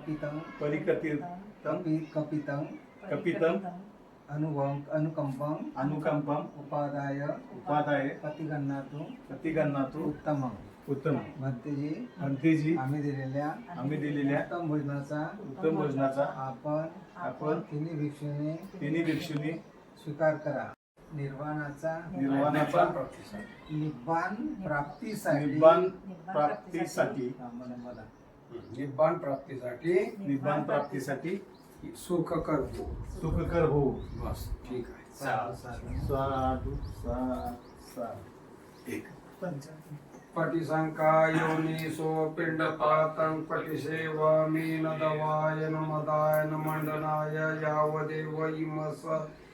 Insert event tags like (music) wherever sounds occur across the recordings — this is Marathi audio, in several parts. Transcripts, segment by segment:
कपितं परिकथितं कपि कपितं कपितं अनुभवं अनुकंपं अनुकंपम उपादाय उपादाय प्रतिगणनातून प्रतिगणनातून उत्तम। उत्तम। भंतेजी भंतेजी आम्ही दिलेल्या आम्ही दिलेल्या उत्तम भोजनाचा उत्तम भोजनाचा आपण आपण तिन्ही भिक्षूने तिन्ही भिक्षुनी स्वीकार करा. निर्वाणाचा निर्वाणाचा निब्बान प्राप्तीसाठी निब्बाण प्राप्तीसाठी मला निब्बाण प्राप्तीसाठी निब्बाण प्राप्तीसाठी सुख करतो सुखकर हो. बस ठीक आहे. साधू साधू. एक पटिसंका योनिसो पिंडपातं पटिसेवामि न दवाय न मदाय न मंडनाय यावदेव इमस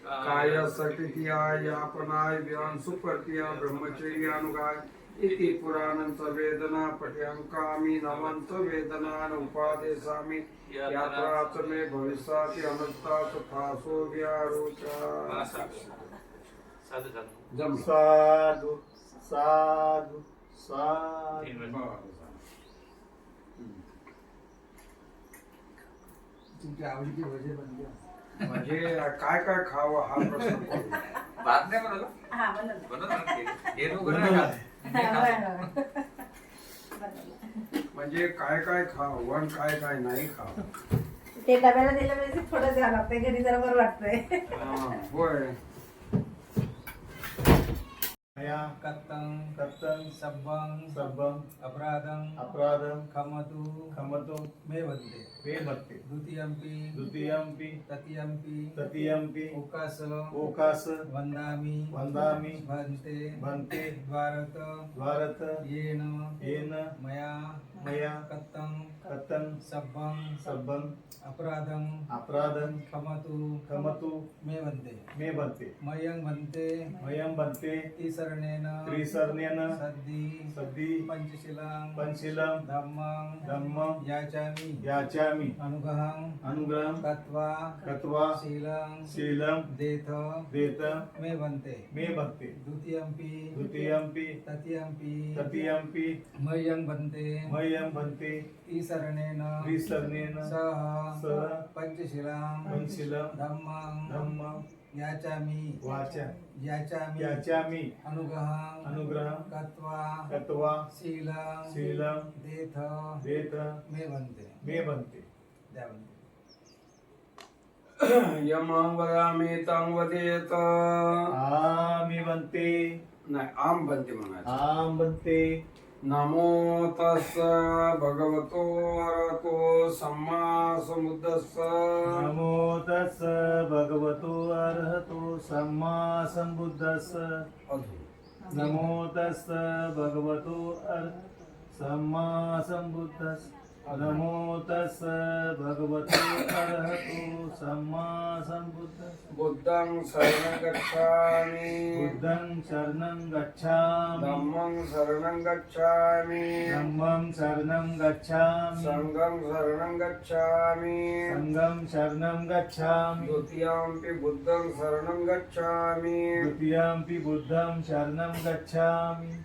काय सटितियाय आपनाय व्यान सुपर्तिया ब्रह्मचर्य अनुगाय इति पुराणंच वेदना पट्यंकामि नवंत वेदना न उपादेशामि यात्राच मे भविष्याति अनुत्ताच थासो व्यारोचा साधू साधू साधू तुमच्या आवडीची भजे बनली म्हणजे काय काय खावं हा प्रश्न पडतो. भात नाही बनवलं. बनवलं. (laughs) (laughs) म्हणजे काय काय खावं आणि काय काय नाही खावं. ते डब्याला दिलं म्हणजे थोडं द्यावं लागतंय घरी जरा बरं वाटतंय. हा, होय. मया कत्तं कर्तन सब्बं सर्वम अपराधं अपराधम खमतु खमतो मे वन्दे ते भक्ते। द्वितीयम्पि द्वितीयम्पि तृतीयम्पि तृतीयम्पि ओकास ओकास वन्दामि वन्दामि भन्ते भन्ते द्वारत भारत येन येन मया मया कत्तं कथन सब्बं सबं अपराधं अपराधं खमतु खमतु मे वन्दे मे भन्ते मयं भन्ते मयं भन्ते तिसरणेन त्रिसर्णेन सद्दी सद्दी पंचशिलां पंचशीलं धम्मं धम्मं याचामि याचामि अनुग्रहं अनुग्रहं कत्वा कृत्वा शीलं शीलं देथ देत मे वन्ते मे भक्ते द्वितीयम्पि द्वितीयम्पि तृतीयम्पि तृतीयम्पि मयं वन्ते मयं भन्ते। ईशरणेन। त्रिसर्णेन सह सह पंचशिलां पंचशीलं धम्मं धम्मं याचामि। वाचा। याचामि। याचामि। अनुग्रहं अनुग्रहं कत्वा। कृत्वा। शीलं शीलं देथ। देत मे वन्ते मे भन्ते। द्या वन्ते यमं वदामि तं वदेत। आमि भन्ते। नाही आम बनते म्हणायचं आम भन्ते। නමෝ තස්ස භගවතෝ අරහතෝ සම්මා සම්බුද්දස්ස නමෝ තස්ස භගවතෝ අරහතෝ සම්මා සම්බුද්දස්ස නමෝ තස්ස භගවතෝ අර සම්මා සම්බුද්දස්ස नमो तस् भगवतो अर्हतो सम्मा सम्बुद्धस् बुद्धं शरणं गच्छामि। बुद्धं शरणं गच्छामि। धम्मं शरणं गच्छामि। धम्मं शरणं गच्छामि। संघं शरणं गच्छामि। सङ्गं शरणं गच्छामि। द्वितीयम्पि बुद्धं शरणं गच्छामि। द्वितीयम्पि बुद्धं शरणं गच्छामि।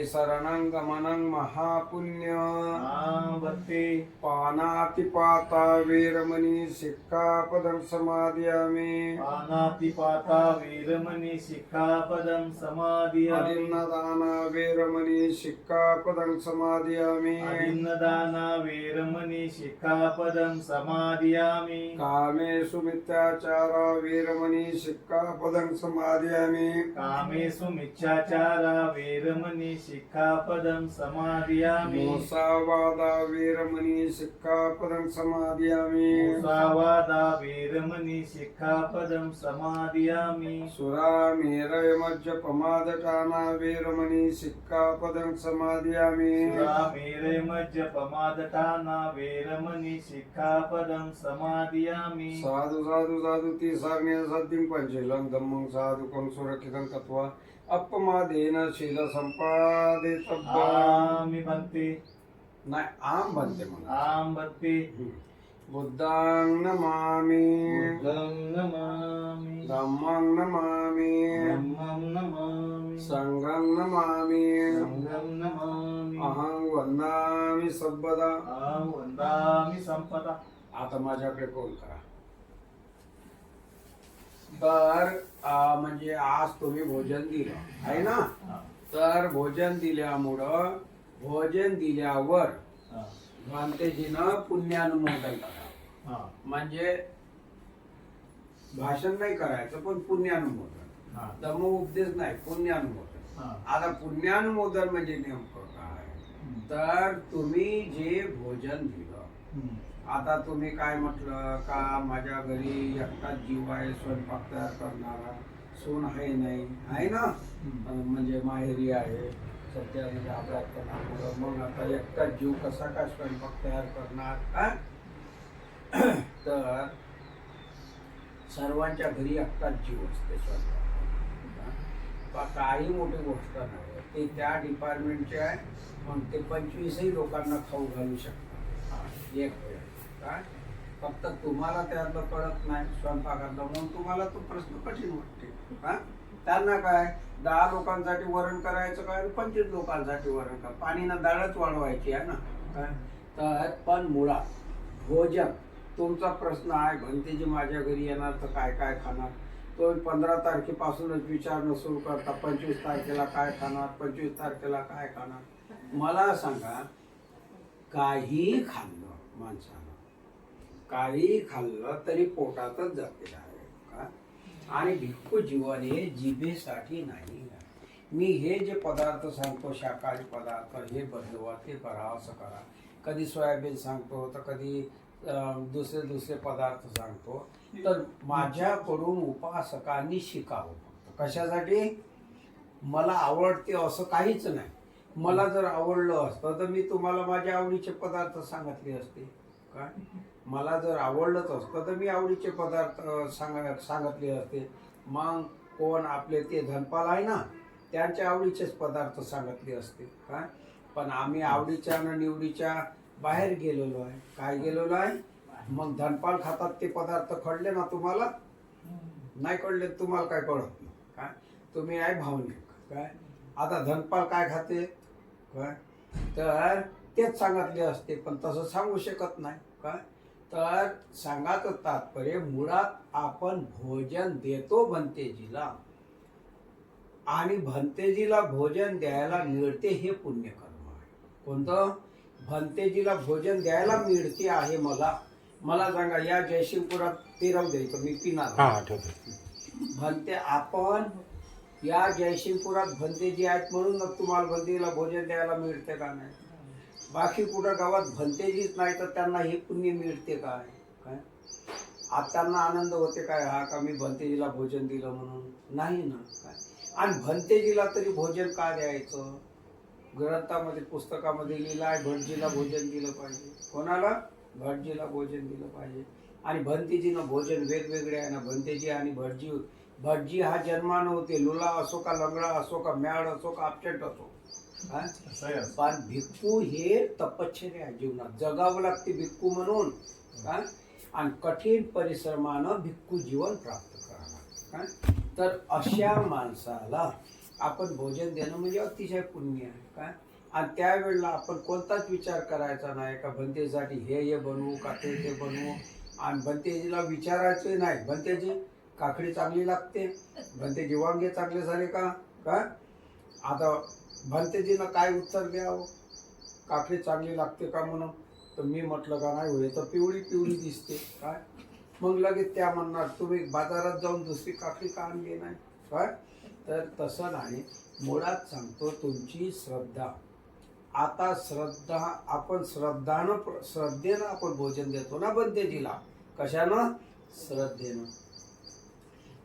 शरणं गमनं महापुण्य। भक्ते पानातिपाता वीरमणि सिक्खापदं समादयामि पानातिपाता वीरमणि शिखापदं समादियामि अदिन्नदान वीरमणि सिक्खापदं समादयामि अभिन्नदाना वीरमणि शिखापदं समादियामि कामेषु मिथ्याचार वीरमणि सिक्खापदं समादयामि कामेषु मिच्छाचारा वीरमणि शिक्षापदं समादियामि मोसावादा वीरमणी सिक्खापदं समादियामि मुसावादा वेरमणि शिक्षापदं समादियामि सुरामेरय मज्ज पमादटाना वीरमणी सिक्खापदं समादियामि सुरामेरे मज्ज पमादटाना वेरमणि शिक्षापदं समादियामि साधु साधु साधु ती सारण्य सद्दिं पंचेलं धम्मं साधुकं सुरक्षितं कत्वा अपमादेन शील संपादे आमि भन्ते नाही आम बनते म्हणा आम भन्ते बुद्धां नमामि। बुद्धं नमामि। धम्मं नमामि। धम्मं नमामि। संघं नमामि। संघं नमामि। अहं वंदामि सर्वदा अहं वन्दामि सम्पदा आता माझ्याकडे कोण करा. तर म्हणजे आज तुम्ही भोजन दिलं आहे ना? तर भोजन दिल्यामुळं भोजन दिल्यावर भांतेजीनं पुण्यानुमोदन करा. हा, म्हणजे भाषण नाही करायचं पण पुण्यानुमोदन. हा, दम उपदेश नाही पुण्यानुमोदन. आता पुण्यानुमोदन म्हणजे नेमकं काय? तर तुम्ही जे भोजन दिलं. आता तुम्ही काय म्हटलं का माझ्या घरी एकटाच जीव आहे स्वयंपाक तयार करणारा? सून आहे नाही. आहे ना? म्हणजे माहेरी आहे. सध्या म्हणजे अभ्यासक्रमामुळं मग आता एकटाच जीव कसा काय स्वयंपाक तयार करणार हा? (clears throat) तर सर्वांच्या घरी एकटाच जीव असते स्वयंपाक काही मोठी गोष्ट नाही. ते त्या डिपार्टमेंटचे आहे. मग ते पंचवीसही लोकांना खाऊ घालू शकतात. एक वेळ. काय? फक्त तुम्हाला त्यातलं कळत नाही स्वयंपाकातलं. म्हणून तुम्हाला तो प्रश्न कठीण वाटते. हा? त्यांना काय? दहा लोकांसाठी वरण करायचं काय? पंचवीस लोकांसाठी वरण कर. पाणीनं डाळच वाढवायची आहे ना? काय? तर पण मुळात भोजन तुमचा प्रश्न आहे. भंतेजी माझ्या घरी येणार तर काय काय खाणार? तो पंधरा तारखेपासूनच विचारणं सुरू करता. पंचवीस तारखेला काय खाणार? पंचवीस तारखेला काय खाणार? मला सांगा काही खाल्लं माणसानं काही खाल्लं तरी पोटातच जाते का? आणि भिक्खू जीवन हे जिभेसाठी नाही. मी हे जे पदार्थ सांगतो शाकाहारी पदार्थ हे बदलवा ते करा असं करा. कधी सोयाबीन सांगतो तर कधी दुसरे दुसरे पदार्थ सांगतो. तर माझ्याकडून उपासकांनी शिकावं फक्त. कशासाठी? मला आवडते असं काहीच नाही. मला जर आवडलं असतं तर मी तुम्हाला माझ्या आवडीचे पदार्थ सांगितले असते. का? मला जर आवडलंच असतं तर मी आवडीचे पदार्थ सांग सांगितले असते. मग कोण आपले ते धनपाल आहे ना त्यांच्या आवडीचेच पदार्थ सांगितले असते काय पण आम्ही आवडीच्या आणि निवडीच्या बाहेर गेलेलो आहे. काय गेलेलो आहे? मग धनपाल खातात ते पदार्थ कळले ना तुम्हाला? नाही कळले तुम्हाला काय कळत नाही काय तुम्ही आहे भावनिक काय? आता धनपाल काय खाते? काय? तर तेच सांगितले असते पण तसं सांगू शकत नाही काय? तर सांगायचं तात्पर्य मुळात आपण भोजन देतो भंतेजीला. आणि भंतेजीला भोजन द्यायला मिळते हे पुण्यकर्म आहे. कोणतं? भंतेजीला भोजन द्यायला मिळते आहे मला. मला सांगा या जयसिंगपुरात ते राहू द्यायचं मी पिणार. भंते आपण या जयसिंगपुरात भंतेजी आहेत म्हणून तुम्हाला भंतेजीला भोजन द्यायला मिळते का नाही? बाकी कुठं गावात भंतेजीच नाही तर त्यांना हे पुण्य मिळते काय? काय? आज त्यांना आनंद होते काय? हा का मी भंतेजीला भोजन दिलं म्हणून? नाही ना. काय? आणि भंतेजीला तरी भोजन का द्यायचं? ग्रंथामध्ये पुस्तकामध्ये लिहिलं आहे भटजीला भोजन दिलं पाहिजे. कोणाला? भटजीला भोजन दिलं पाहिजे. आणि भंतेजीनं भोजन वेगवेगळे आहे ना. भंतेजी आणि भटजी. भटजी हा जन्मानं होते. लुला असो का लंगडा असो का म्याड असो का आपटेट असो. पण भिक्खू हे तपश्चर्या आहे जीवनात. जगावं लागते भिक्खू म्हणून. हा? आणि कठीण परिश्रमानं भिक्खू जीवन प्राप्त करावं तर अशा माणसाला आपण भोजन देणं म्हणजे अतिशय पुण्य आहे. काय? आणि त्यावेळेला आपण कोणताच विचार करायचा नाही का भंतेसाठी हे हे बनवू का ते ते बनवू. आणि भंतेजीला विचारायचे नाही. भंतेजी काकडी चांगली लागते? भंतेजी वांगे चांगले झाले का? का आता भंतेजीनं काय उत्तर द्यावं? काकडी चांगली लागते का म्हणून? तर मी म्हटलं का नाही होय तर पिवळी पिवळी दिसते. काय? मग लगेच त्या म्हणणार तुम्ही बाजारात जाऊन दुसरी काकडी का आणली नाही? काय? तर तसं नाही. मुळात सांगतो तुमची श्रद्धा. आता श्रद्धा आपण श्रद्धानं श्रद्धेनं आपण भोजन देतो ना बंदेजीला कशानं? श्रद्धेनं.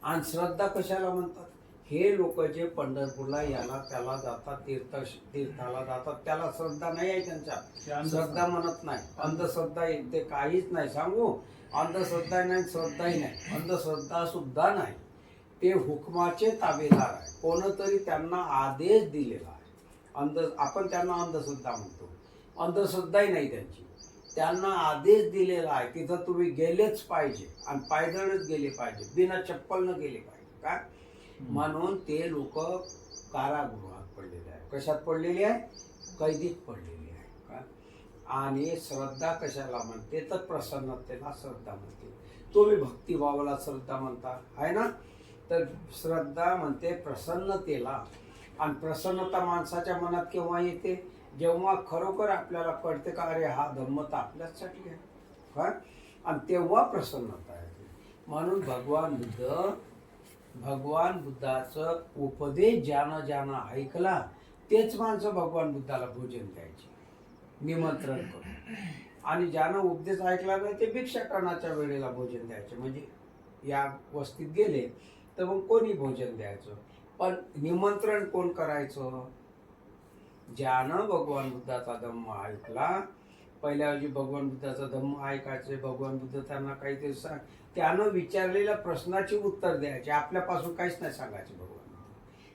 आणि श्रद्धा कशाला म्हणतात? हे लोक जे पंढरपूरला याला त्याला जातात तीर्थ तीर्थाला जातात त्याला श्रद्धा नाही आहे त्यांच्या. श्रद्धा म्हणत नाही. अंधश्रद्धा ते काहीच नाही. सांगू? अंधश्रद्धा नाही श्रद्धाही नाही. अंधश्रद्धा सुद्धा नाही. ते हुकमाचे ताबेदार आहे. कोणतरी त्यांना आदेश दिलेला आहे. अंध आपण त्यांना अंधश्रद्धा म्हणतो. अंधश्रद्धाही नाही त्यांची. त्यांना आदेश दिलेला आहे तिथं तुम्ही गेलेच पाहिजे आणि पायदळच गेले पाहिजे बिना चप्पलनं गेले पाहिजे काय म्हणून ते लोक कारागृहात पडलेले आहे कशात पडलेले आहे? कैदीत पडलेले आहे. का? आणि श्रद्धा कशाला म्हणते? तर प्रसन्नतेला श्रद्धा म्हणते. तुम्ही भक्तिभावाला श्रद्धा म्हणता आहे ना? तर श्रद्धा म्हणते प्रसन्नतेला. आणि प्रसन्नता माणसाच्या मनात केव्हा येते? जेव्हा खरोखर आपल्याला कळते का अरे हा धम्म तर आपल्याचसाठी आहे. आणि तेव्हा प्रसन्नता येते. म्हणून भगवान बुद्ध भगवान बुद्धाचं उपदेश ज्यानं ज्यानं ऐकला तेच माणसं भगवान बुद्धाला भोजन द्यायचे. निमंत्रण करून. आणि ज्यानं उपदेश ऐकला नाही ते भिक्षाटनाच्या वेळेला भोजन द्यायचे. म्हणजे या वस्तीत गेले तर मग कोणी भोजन द्यायचं? पण निमंत्रण कोण करायचं? ज्यानं भगवान बुद्धाचा धम्म ऐकला पहिल्या भगवान बुद्धाचा धम्म ऐकायचे. भगवान बुद्ध त्यांना काहीतरी सांग त्यानं विचारलेल्या प्रश्नाची उत्तर द्यायची. आपल्यापासून काहीच नाही सांगायचे भगवान.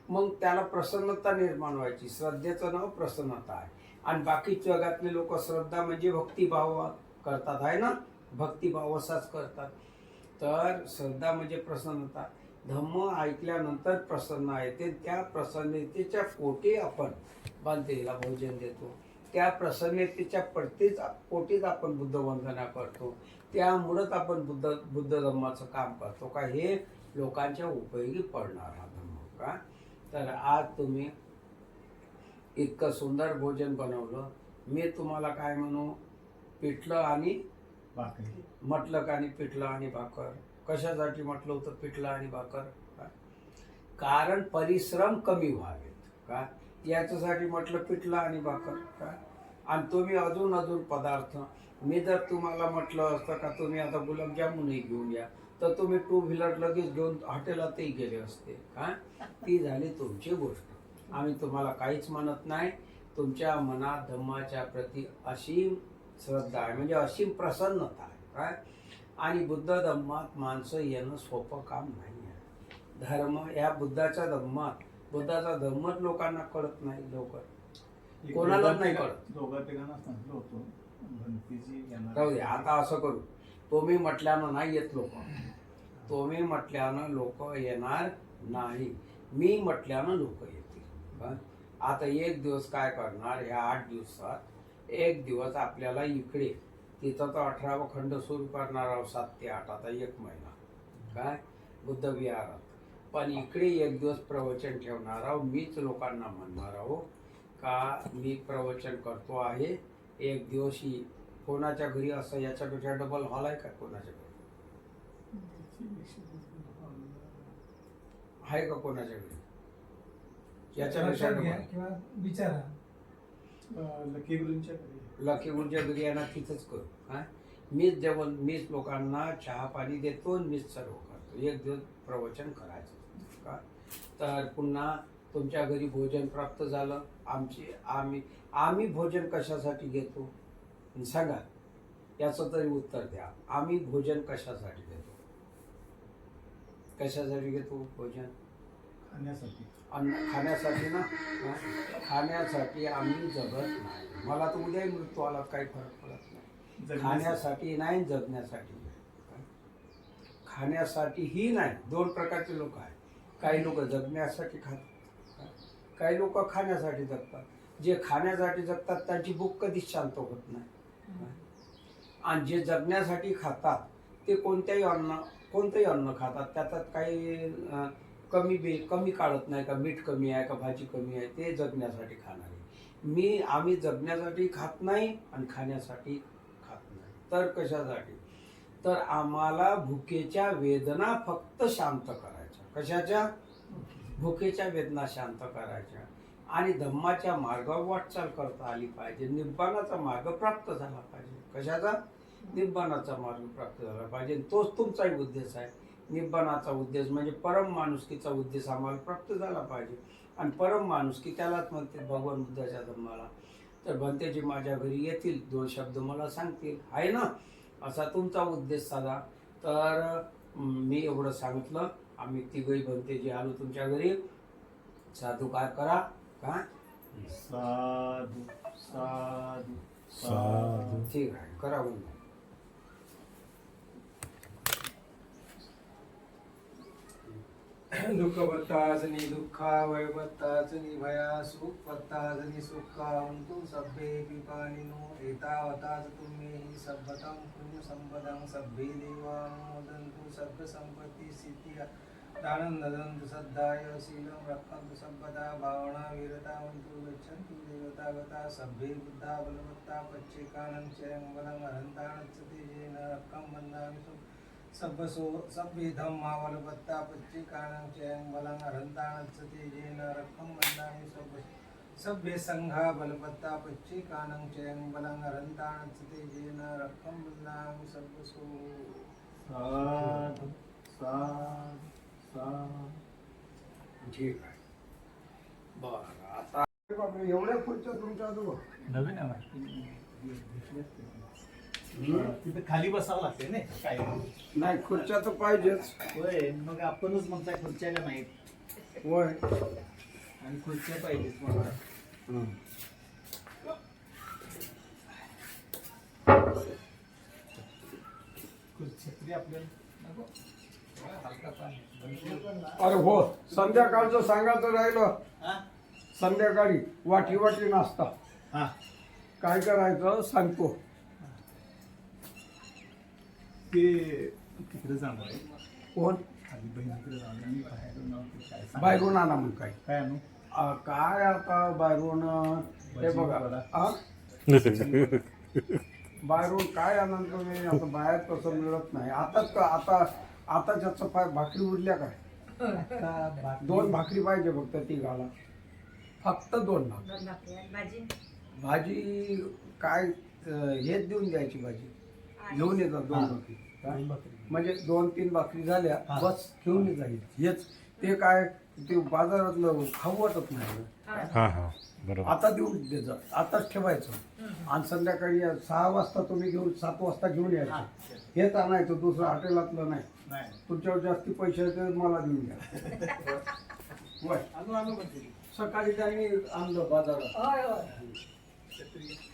मग त्याला प्रसन्नता निर्माण व्हायची. श्रद्धेचं नाव प्रसन्नता आहे. आणि बाकी जगातले लोक श्रद्धा म्हणजे भक्तिभाव करतात. आहे ना? भक्तिभाव असाच करतात. तर श्रद्धा म्हणजे प्रसन्नता. धम्म ऐकल्यानंतर प्रसन्न आहे. ते त्या प्रसन्नतेच्या पोटी आपण बांधतेला भोजन देतो. त्या प्रसन्नतेच्या पडतीच पोटीच आपण बुद्ध वंदना करतो. त्यामुळंच आपण बुद्ध बुद्ध धम्माचं काम करतो का हे लोकांच्या उपयोगी पडणार हा धम्म का? तर आज तुम्ही इतकं सुंदर भोजन बनवलं. मी तुम्हाला काय म्हणू? पिठलं आणि भाकरी. म्हटलं का आणि पिठलं आणि भाकर? कशासाठी म्हटलं होतं पिठलं आणि भाकर? का? कारण परिश्रम कमी व्हावेत का? याच्यासाठी म्हटलं पिठलं आणि भाकर का? आणि तुम्ही अजून अजून पदार्थ मी जर तुम्हाला म्हटलं असतं का तुम्ही आता गुलाबजामुनही घेऊन या तर तुम्ही टू व्हीलर लगेच घेऊन हॉटेलातही गेले असते. का ती झाली तुमची गोष्ट. आम्ही तुम्हाला काहीच म्हणत नाही. तुमच्या मनात धम्माच्या प्रती असीम श्रद्धा आहे म्हणजे असीम प्रसन्नता आहे. काय आणि बुद्ध धम्मात माणसं येणं सोपं काम नाही आहे. धर्म या बुद्धाच्या धम्मात बुद्धाचा धम्मच लोकांना कळत नाही लवकर. कोणालाच नाही कळत. दोघा तिघांना सांगितलं होतं. जाऊ दे आता असं करू. तुम्ही म्हटल्यानं नाही येत लोक. तुम्ही म्हटल्यानं लोक येणार नाही. मी म्हटल्यानं लोक येतील. आता एक दिवस काय करणार या आठ दिवसात एक दिवस आपल्याला इकडे तिथं तर अठरावा खंड सुरू करणार आहोत सात ते आठ आता एक महिना. काय? बुद्ध विहारात. पण इकडे एक दिवस प्रवचन ठेवणार आहो मीच लोकांना म्हणणार आहो का मी प्रवचन करतो आहे एक दिवशी कोणाच्या घरी असं याच्यापेक्षा डबल हॉल आहे का कोणाच्या घरी? आहे का कोणाच्या घरी? याच्यापेक्षा डबल विचारा. लकी गुरुंच्या घरी. लकी गुरुच्या घरी यांना तिथंच करू. हा? मीच जेवण मीच लोकांना चहा पाणी देतो मीच सर्व करतो. एक दिवस प्रवचन करायचं. का? तर पुन्हा तुमच्या घरी भोजन प्राप्त झालं. आमची आम्ही आम्ही भोजन कशासाठी घेतो? सांगा याचं तरी उत्तर द्या. आम्ही भोजन कशासाठी घेतो? कशासाठी घेतो भोजन? खाण्यासाठी. खाण्यासाठी ना? खाण्यासाठी आम्ही जगत नाही. मला तर उद्याही मृत्यू आला काही फरक पडत नाही. खाण्यासाठी नाही जगण्यासाठी. खाण्यासाठी ही? नाही. दोन प्रकारचे लोक आहेत. काही लोक जगण्यासाठी खातात काही लोक खाण्यासाठी जगतात. जे खाण्यासाठी जगतात त्यांची भूक कधीच शांत होत नाही. आणि जे जगण्यासाठी खातात ते कोणत्याही अन्न कोणतंही अन्न खातात त्याच्यात काही कमी बे कमी काढत नाही का मीठ कमी आहे का भाजी कमी आहे ते जगण्यासाठी खाणारे. मी आम्ही जगण्यासाठी खात नाही आणि खाण्यासाठी खात नाही. तर कशासाठी? तर आम्हाला भुकेच्या वेदना फक्त शांत करायच्या. कशाच्या? भुकेच्या वेदना शांत करायच्या. आणि धम्माच्या मार्गावर वाटचाल करता आली पाहिजे. निब्बाणाचा मार्ग प्राप्त झाला पाहिजे. कशाचा? निब्बाणाचा मार्ग प्राप्त झाला पाहिजे. तोच तुमचाही उद्देश आहे. निब्बाणाचा उद्देश म्हणजे परम माणुसकीचा उद्देश आम्हाला प्राप्त झाला पाहिजे. आणि परम माणुसकी त्यालाच म्हणते भगवान बुद्धाच्या धम्माला. तर भंतेजी माझ्या घरी येतील दोन शब्द मला सांगतील. आहे ना? असा तुमचा उद्देश साधा. तर मी एवढं सांगितलं. आम्ही तिघही भंतेजी आलो तुमच्या घरी. साधू काय करा? काय साधू साधू साधू. ठीक आहे करा म्हणून दुःख पत्ताजनी दुःखा वय पत्ताजनी भया सुख पत्ताजनी सुखा अंतु सभ्ये पिपानिनो एतावताच तुम्ही सभ्यतं पुण्य संपदं सभ्ये देवानुमोदन्तु सर्व संपत्ती स्थिती दानन्ददन्तु सद्धाय शीलं रक्षन्तु सम्पदा भावना वीरतावन्तु गच्छन्तु देवतागता सभ्ये बुद्धा बलवत्ता पच्चेकानं च बलं हरन्ताणच्च तेजेन रक्षं वन्दामि सुख सब्बसो सभ्येधं मावलपत्ता पच्चिकानं च बलं हरन्ताणच्च तेजेन रक्षं वन्दामि सब्ब सभ्ये सङ्घा बलपत्ता पच्चिकानं च बलं हरन्ताणच्च तेजेन रक्षं वन्दामि सब्बसो साधू साधू साधू ठीक आहे. बरं आता एवढ्या खुर्च्या तुमच्या आजोबा. नवीन आहे तिथे खाली बसावं लागते ना काय नाही खुर्च्या तर पाहिजेच. होय मग आपणच म्हणताय खुर्च्या का नाहीत. होय. आणि खुर्च्या पाहिजेच मला. हं. खुर्च्या तरी आपल्याला नको. अरे हो संध्याकाळचं सांगायचं राहिलं? संध्याकाळी वाटी वाटी नाश्ता. हा. काय करायचं सांगतो. ते तिकडे जाणार आहे. कोण? खाली बहिणीकडे जाणार मी बाहेरून आलो ते काय सांग- बाहेरून आणा मग काय. काय आणू? काय आता बाहेरून हे बघा. आ? (laughs) बाहेरून काय आनंद तुम्ही आता बाहेर तसं मिळत नाही. आताच का आता आताच्या चपाय भाकरी उरल्या काय? आता (laughs) दोन भाकरी पाहिजे फक्त ती घाला फक्त दोन भाकरी. दोन भाकरी आणि भाजी? भाजी काय अं, हेच देऊन द्यायची भाजी. घेऊन येतात दोन हा. भाकरी. काय? दोन भाकरी. म्हणजे दोन तीन भाकरी झाल्या हा. बस घेऊन जाईल हेच. ते काय ते बाजारातलं खाऊ वाटत नाही हा. हा बरोबर. आता देऊन द्यायचं आताच ठेवायचं. आणि संध्याकाळी सहा वाजता तुम्ही घेऊन सात वाजता घेऊन यायचं. हेच आणायचं दुसरं हॉटेलातलं नाही. तुमच्यावर जास्ती पैसे आहेत ते मला देऊन द्या. (laughs) वय म्हणते सकाळी त्यांनी आणलं बाजारात. होय होय.